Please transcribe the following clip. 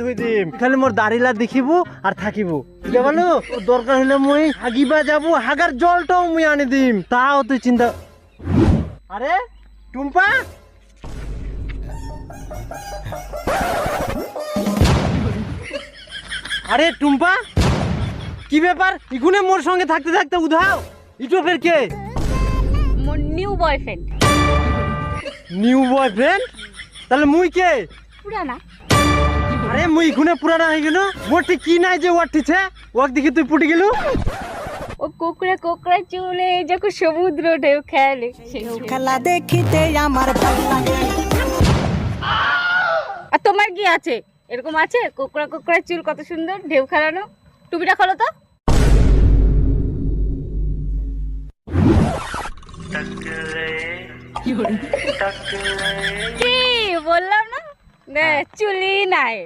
ধুই দিম খালি মোর দাড়িলা দেখিব আর থাকিব। তোর দরকার হলে মুই হাগিবা যাব হাগার জলটাও মুই আনি দিম। তাও তুই চিন্তা আরে টুম্পা! আরে টুম্পা! কি ব্যাপার? ইগুনে মোর সঙ্গে থাকতে থাকতে উধাও। ইটো ফের কে? মোর নিউ বয়ফ্রেন্ড। New boyfriend? তাহলে মুই কে? পুরানা। মুই ইগুনে পুরানা হয়ে গেল। ঠিক কি নাই যে ওয়ার ঠিছে ওয়াক দেখি তুই পুটি গেলু। ও কোকড়া কোকড়া চুলে যখন সমুদ্র ঢেউ খেলে খেলা দেখিতে আমার ভালো লাগে। আর তোমার কি আছে? এরকম আছে? কোকড়া কোকড়া চুল কত সুন্দর? ঢেউ খেলানো? টুপিটা খোলো তো। কি বললাম না? না চুলি নাই।